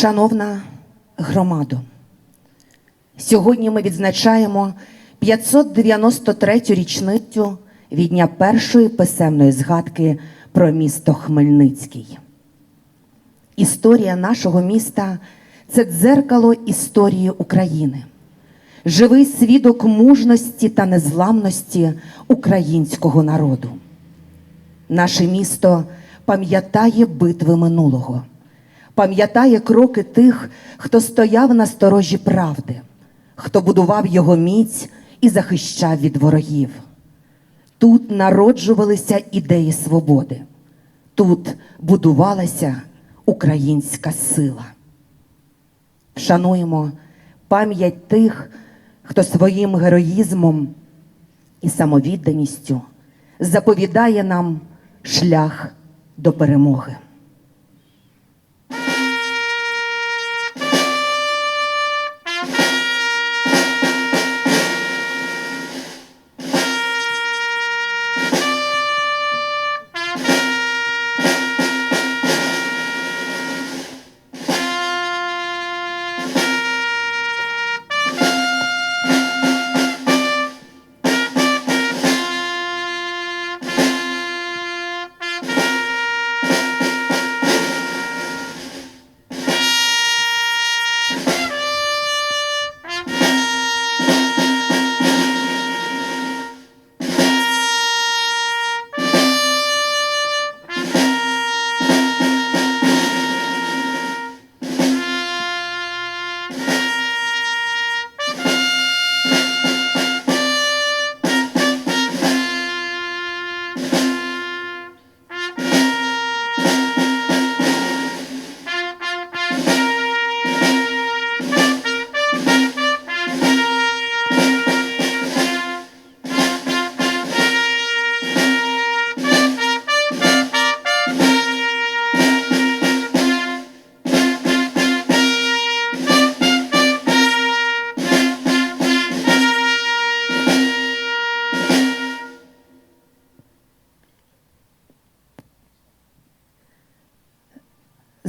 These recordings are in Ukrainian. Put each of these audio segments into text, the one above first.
Шановна громадо, сьогодні ми відзначаємо 593-ю річницю від дня першої писемної згадки про місто Хмельницький. Історія нашого міста це дзеркало історії України, живий свідок мужності та незламності українського народу. Наше місто пам'ятає битви минулого, пам'ятає кроки тих, хто стояв на сторожі правди, хто будував його міць і захищав від ворогів. Тут народжувалися ідеї свободи, тут будувалася українська сила. Шануємо пам'ять тих, хто своїм героїзмом і самовідданістю заповідає нам шлях до перемоги.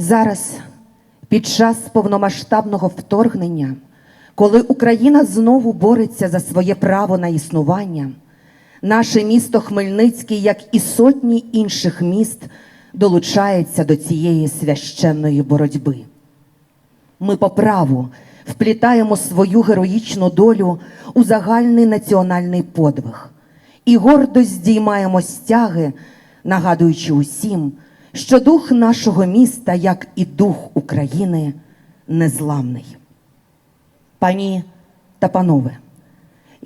Зараз, під час повномасштабного вторгнення, коли Україна знову бореться за своє право на існування, наше місто Хмельницький, як і сотні інших міст, долучається до цієї священної боротьби. Ми по праву вплітаємо свою героїчну долю у загальний національний подвиг і гордо здіймаємо стяги, нагадуючи усім, що дух нашого міста, як і дух України, незламний. Пані та панове,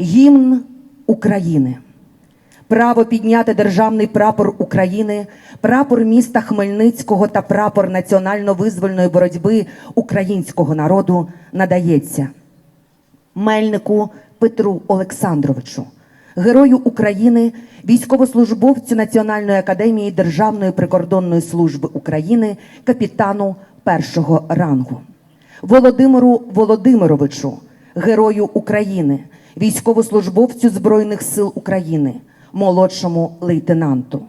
гімн України. Право підняти державний прапор України, прапор міста Хмельницького та прапор національно-визвольної боротьби українського народу надається Мельнику Петру Олександровичу, герою України, військовослужбовцю Національної академії Державної прикордонної служби України, капітану першого рангу, Володимиру Володимировичу, герою України, військовослужбовцю Збройних сил України, молодшому лейтенанту,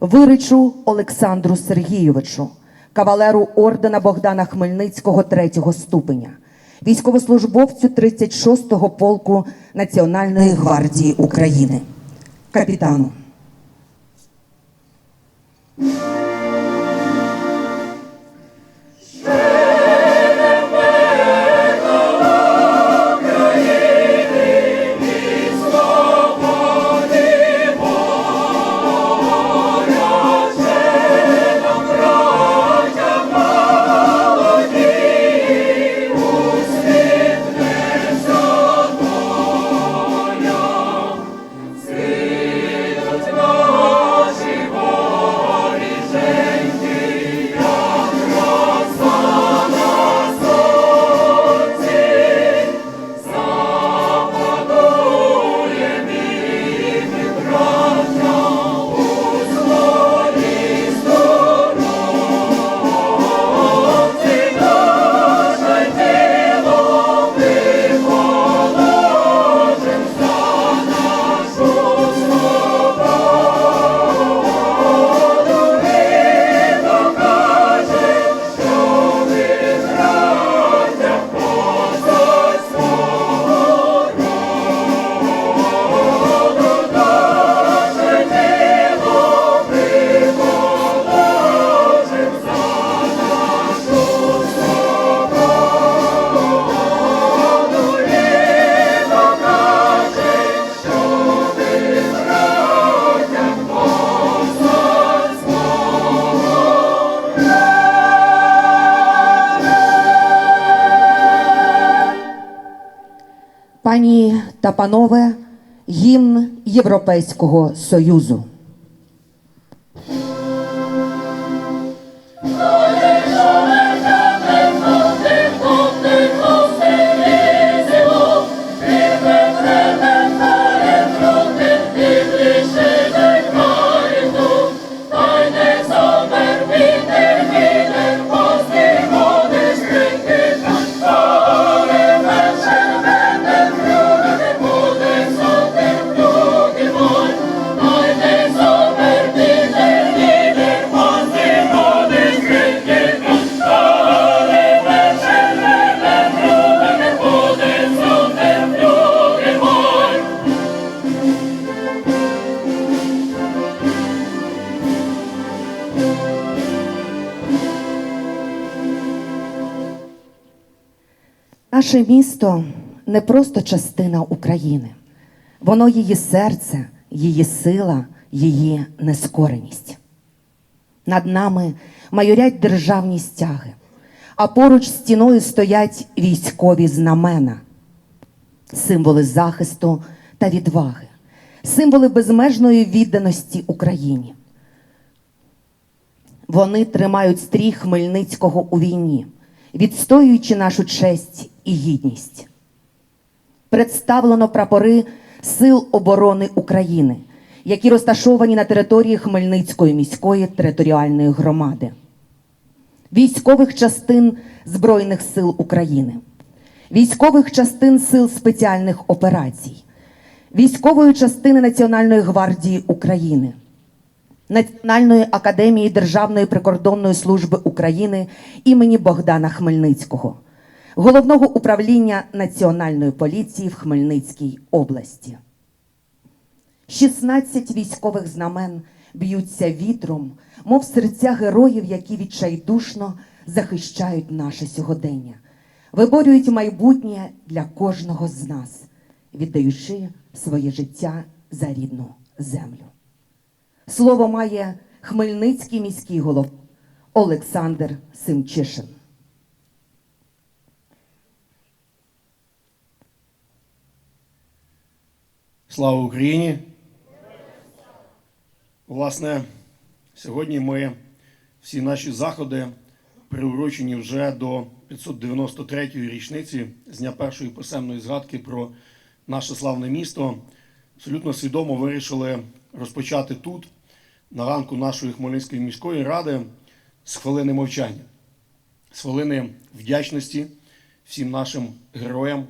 Виричу Олександру Сергійовичу, кавалеру ордена Богдана Хмельницького третього ступеня, військовослужбовцю 36-го полку Національної гвардії України, капітану. Панове, гімн Європейського Союзу. Наше місто не просто частина України, воно її серце, її сила, її нескореність. Над нами майорять державні стяги, а поруч стіною стоять військові знамена, символи захисту та відваги, символи безмежної відданості Україні. Вони тримають стрій Хмельницького у війні, відстоюючи нашу честь і гідність. Представлено прапори Сил оборони України, які розташовані на території Хмельницької міської територіальної громади, військових частин Збройних сил України, військових частин Сил спеціальних операцій, військової частини Національної гвардії України. Національної академії Державної прикордонної служби України імені Богдана Хмельницького, головного управління Національної поліції в Хмельницькій області. 16 військових знамен б'ються вітром, мов серця героїв, які відчайдушно захищають наше сьогодення, виборюють майбутнє для кожного з нас, віддаючи своє життя за рідну землю. Слово має Хмельницький міський голова Олександр Симчишин. Слава Україні! Власне, сьогодні ми всі наші заходи приурочені вже до 593-ї річниці з дня першої писемної згадки про наше славне місто. Абсолютно свідомо вирішили розпочати тут, на ранку нашої Хмельницької міської ради, з хвилини мовчання, з хвилини вдячності всім нашим героям,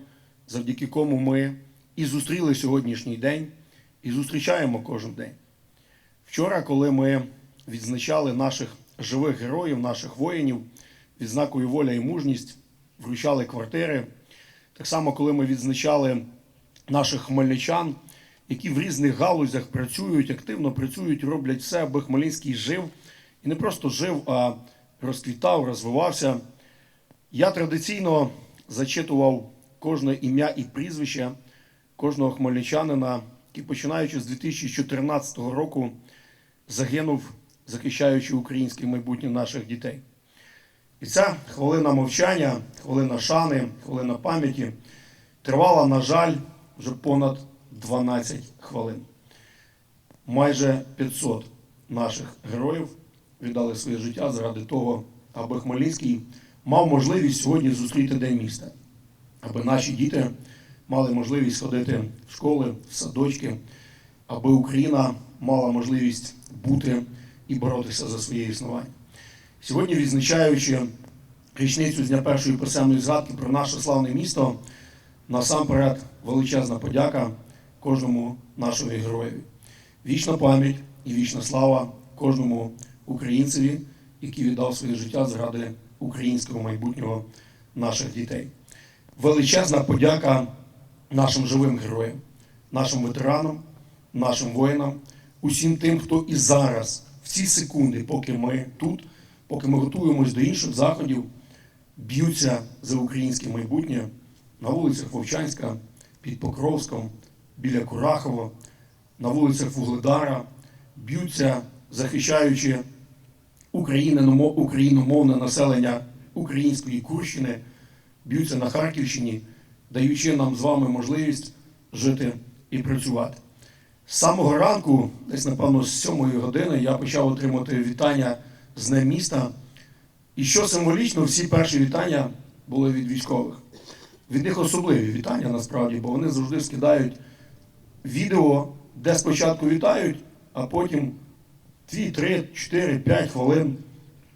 завдяки кому ми і зустріли сьогоднішній день, і зустрічаємо кожен день. Вчора, коли ми відзначали наших живих героїв, наших воїнів, відзнакою воля і мужність, вручали квартири. Так само, коли ми відзначали наших хмельничан, які в різних галузях працюють, активно працюють, роблять все, аби Хмельницький жив і не просто жив, а розквітав, розвивався. Я традиційно зачитував кожне ім'я і прізвище кожного хмельничанина, який починаючи з 2014 року загинув, захищаючи українське майбутнє наших дітей. І ця хвилина мовчання, хвилина шани, хвилина пам'яті тривала, на жаль, вже понад 12 хвилин. Майже 500 наших героїв віддали своє життя заради того, аби Хмельницький мав можливість сьогодні зустріти День міста, аби наші діти мали можливість ходити в школи, в садочки, аби Україна мала можливість бути і боротися за своє існування. Сьогодні, відзначаючи річницю з дня першої писемної згадки про наше славне місто, насамперед величезна подяка кожному нашому героєві. Вічна пам'ять і вічна слава кожному українцеві, який віддав своє життя заради українського майбутнього наших дітей. Величезна подяка нашим живим героям, нашим ветеранам, нашим воїнам, усім тим, хто і зараз, в ці секунди, поки ми тут, поки ми готуємось до інших заходів, б'ються за українське майбутнє на вулицях Вовчанська, під Покровськом, біля Курахова, на вулицях Вугледара, б'ються, захищаючи україномовне населення української Курщини, б'ються на Харківщині, даючи нам з вами можливість жити і працювати. З самого ранку, десь напевно з 7 години, я почав отримати вітання з Днем міста. І що символічно, всі перші вітання були від військових. Від них особливі вітання насправді, бо вони завжди скидають відео, де спочатку вітають, а потім 2, 3, 4, 5 хвилин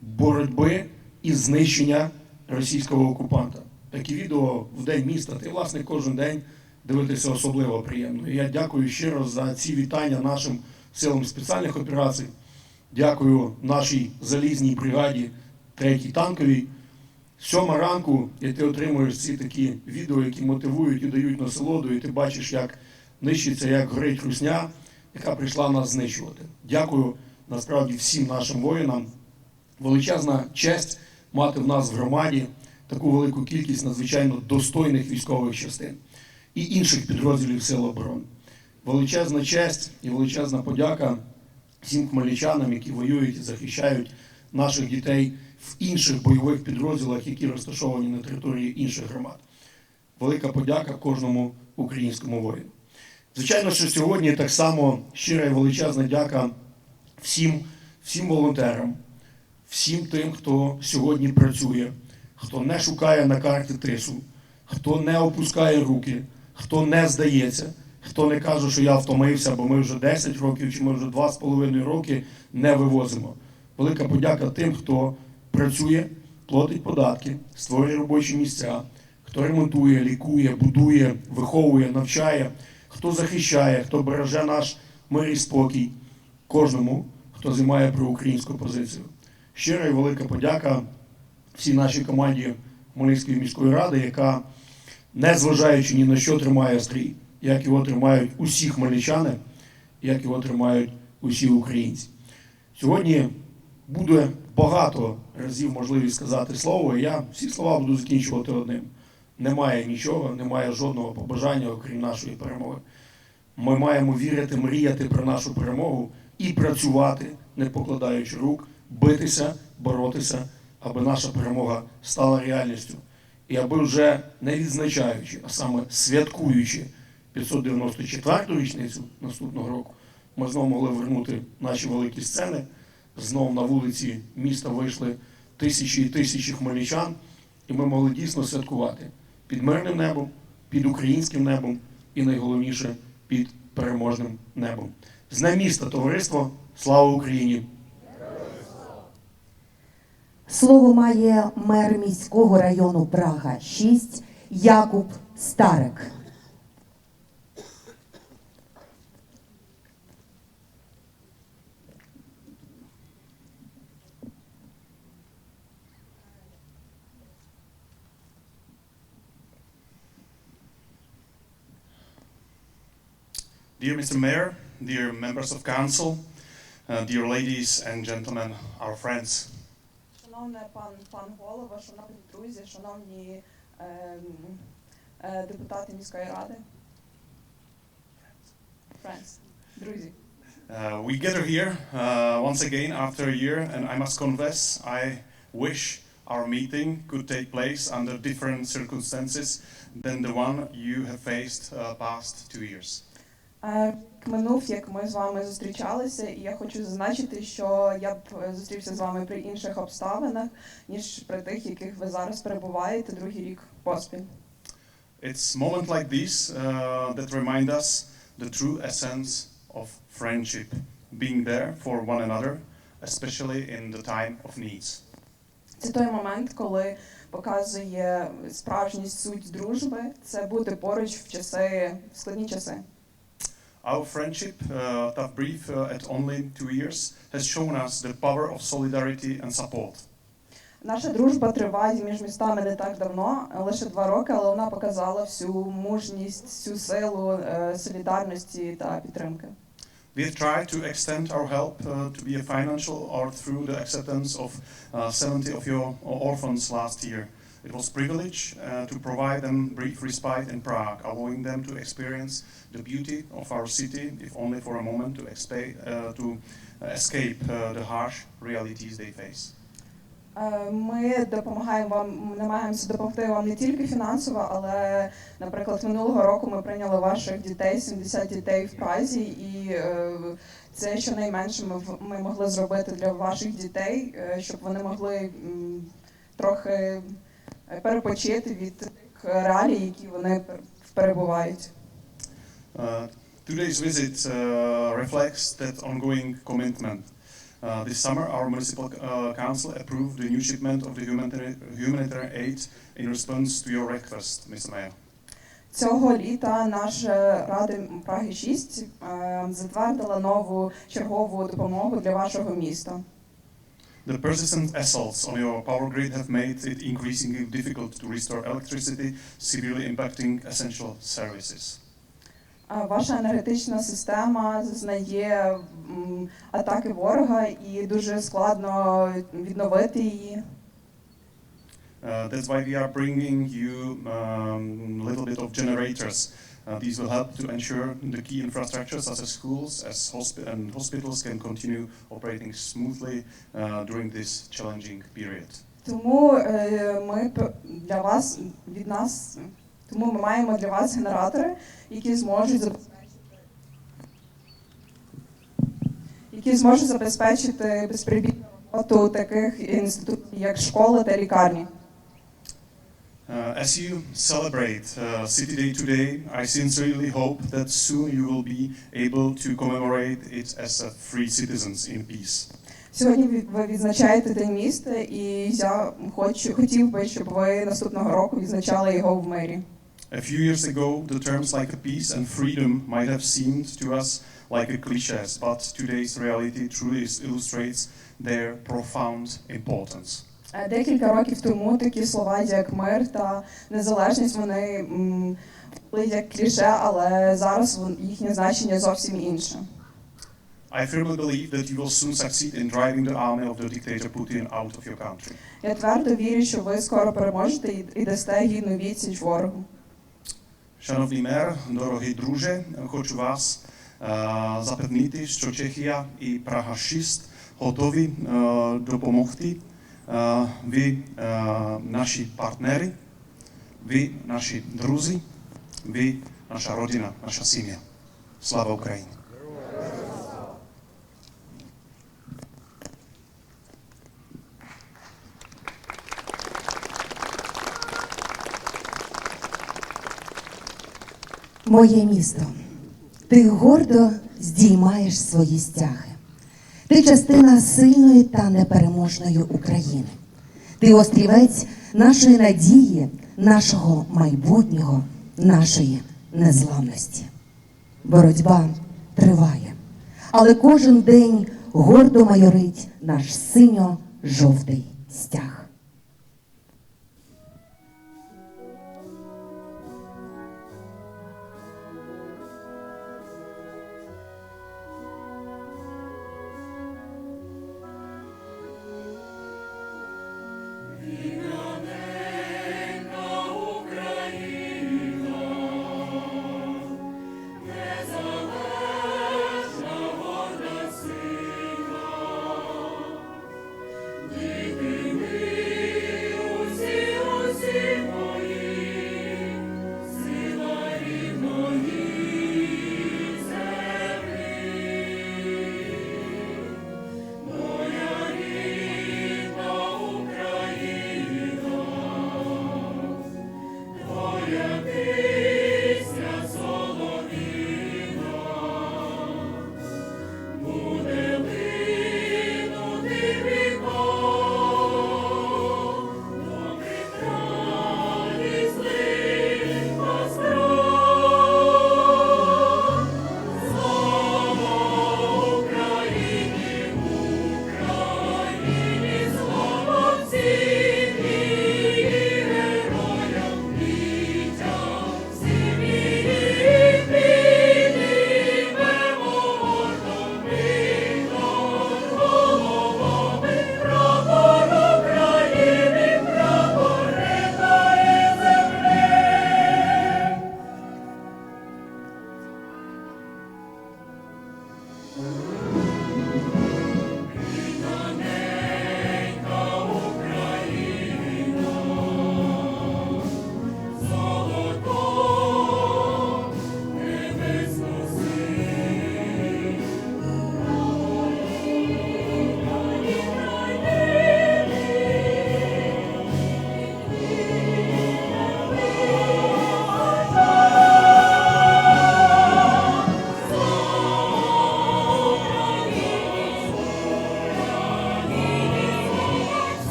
боротьби і знищення російського окупанта. Такі відео в день міста. Ти, власне, кожен день дивитися особливо приємно. І я дякую щиро за ці вітання нашим силам спеціальних операцій. Дякую нашій залізній бригаді, третій танковій. Сьома ранку, і ти отримуєш ці такі відео, які мотивують і дають насолоду, і ти бачиш, як нищиться, як горить русня, яка прийшла нас знищувати. Дякую насправді всім нашим воїнам. Величезна честь мати в нас в громаді таку велику кількість надзвичайно достойних військових частин і інших підрозділів Сил оборони. Величезна честь і величезна подяка всім хмельничанам, які воюють і захищають наших дітей в інших бойових підрозділах, які розташовані на території інших громад. Велика подяка кожному українському воїну. Звичайно, що сьогодні так само щира і величезна дяка всім, всім волонтерам, всім тим, хто сьогодні працює, хто не шукає на карті тису, хто не опускає руки, хто не здається, хто не каже, що я втомився, бо ми вже 10 років чи ми вже 2,5 роки не вивозимо. Велика подяка тим, хто працює, платить податки, створює робочі місця, хто ремонтує, лікує, будує, виховує, навчає, хто захищає, хто береже наш мир і спокій, кожному, хто займає проукраїнську позицію. Щира і велика подяка всій нашій команді Хмельницької міської ради, яка, незважаючи ні на що, тримає стрій, як його тримають усі хмельничани, як його тримають усі українці. Сьогодні буде багато разів можливість сказати слово, і я всі слова буду закінчувати одним. Немає нічого, немає жодного побажання, окрім нашої перемоги. Ми маємо вірити, мріяти про нашу перемогу і працювати, не покладаючи рук, битися, боротися, аби наша перемога стала реальністю. І аби вже не відзначаючи, а саме святкуючи 594-ту річницю наступного року, ми знову могли вернути наші великі сцени. Знов на вулиці міста вийшли тисячі і тисячі хмельничан, і ми могли дійсно святкувати під мирним небом, під українським небом і найголовніше під переможним небом. З міста, товариство, слава Україні! Слово має мер міського району Прага 6 Якуб Старик. Dear Mr. Mayor, dear members of council, uh, dear ladies and gentlemen, our friends, Шановне пан пан голова, шановні друзі, шановні ем, е, депутати міської ради. Friends, друзі. uh, we gather here uh, once again after a year, and I must confess, I wish our meeting could take place under different circumstances than the one you have faced uh, past two years. Е, Минув, як ми з вами зустрічалися, і я хочу зазначити, що я б е, зустрівся з вами при інших обставинах, ніж при тих, яких ви зараз перебуваєте другий рік поспіль. It's like uh, that remind us the true essence of friendship, being there for one another, especially in the time of needs. Це той момент, коли показує справжність суть дружби, це бути поруч в часи, в складні часи. Our friendship, uh, tough brief uh, at only two years, has shown us the power of solidarity and support. Наша дружба триває між містами не так давно, лише два роки, але вона показала всю мужність, всю силу е, солідарності та підтримки. We have tried to extend our help uh, to be a financial or through the acceptance of uh, 70 of your orphans last year. It was privilege uh, to provide them brief respite in Prague, allowing them to experience the beauty of our city, if only for a moment, to, uh, to escape uh, the harsh realities they face. Е, Ми допомагаємо вам, намагаємося допомогти вам не тільки фінансово, але, наприклад, минулого року ми прийняли ваших дітей, 70 дітей в Празі, і е, це щонайменше ми, ми могли зробити для ваших дітей, е, щоб вони могли трохи перепочити від тих реалій, які вони перебувають. Uh, today's visit uh, reflects that ongoing commitment. Uh, this summer, our municipal uh, council approved the new shipment of the humanitarian, humanitarian aid in response to your request, Mr. Mayor. Цього літа наша Рада Праги 6 е, затвердила нову чергову допомогу для вашого міста. The persistent assaults on your power grid have made it increasingly difficult to restore electricity, severely impacting essential services. Е, Ваша енергетична система зазнає м, атаки ворога і дуже складно відновити її. Uh, that's why we are bringing you um, a little bit of generators. Uh, these will help to ensure the key infrastructure, such as schools as hospi- and hospitals, can continue operating smoothly uh, during this challenging period. Тому е, ми для вас від нас, тому ми маємо для вас генератори, які зможуть забезпечити які зможуть забезпечити безперебійну роботу таких інститутів, як школи та лікарні. Uh, as you celebrate uh, City Day today, I sincerely hope that soon you will be able to commemorate it as a free citizens in peace. Сьогодні ви- ви відзначаєте День міста, і я хочу хотів би, щоб ви наступного року відзначали його в мирі. A few years ago, the terms like peace and freedom might have seemed to us like a cliches, but today's reality truly is- illustrates their profound importance. Е, Декілька років тому такі слова, як мир та незалежність, вони були як кліше, але зараз їхнє значення зовсім інше. I firmly believe that you will soon succeed in driving the army of the dictator Putin out of your country. Я твердо вірю, що ви скоро переможете і- дасте гідну відсіч ворогу. Шановний мер, дорогий друже, хочу вас е, запевнити, що Чехія і Прага 6 готові е, допомогти. Ви наші партнери, ви наші друзі, ви наша родина, наша сім'я. Слава Україні! Моє місто, ти гордо здіймаєш свої стяги. Ти частина сильної та непереможної України. Ти острівець нашої надії, нашого майбутнього, нашої незламності. Боротьба триває, але кожен день гордо майорить наш синьо-жовтий стяг.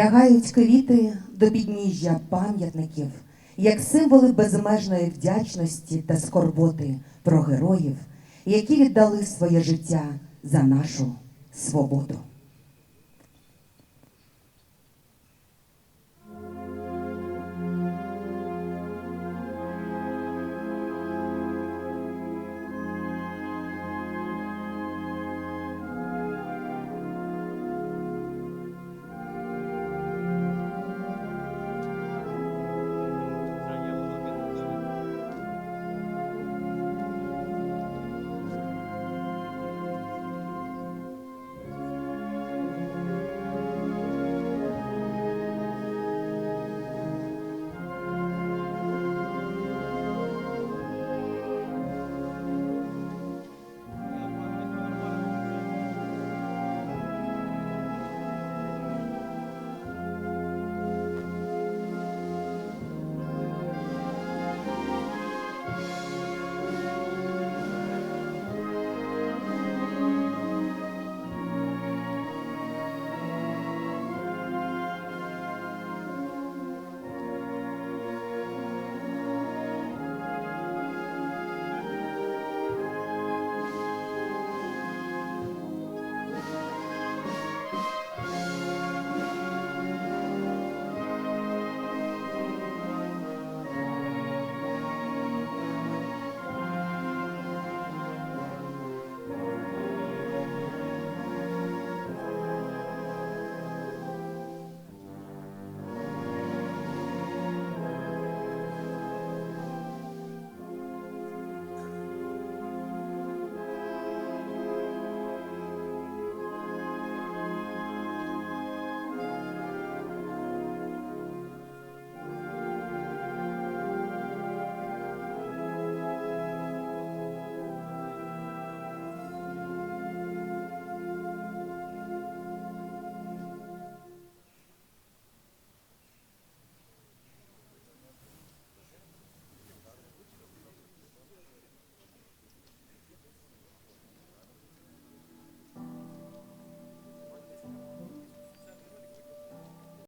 Лягають квіти до підніжжя пам'ятників, як символи безмежної вдячності та скорботи про героїв, які віддали своє життя за нашу свободу.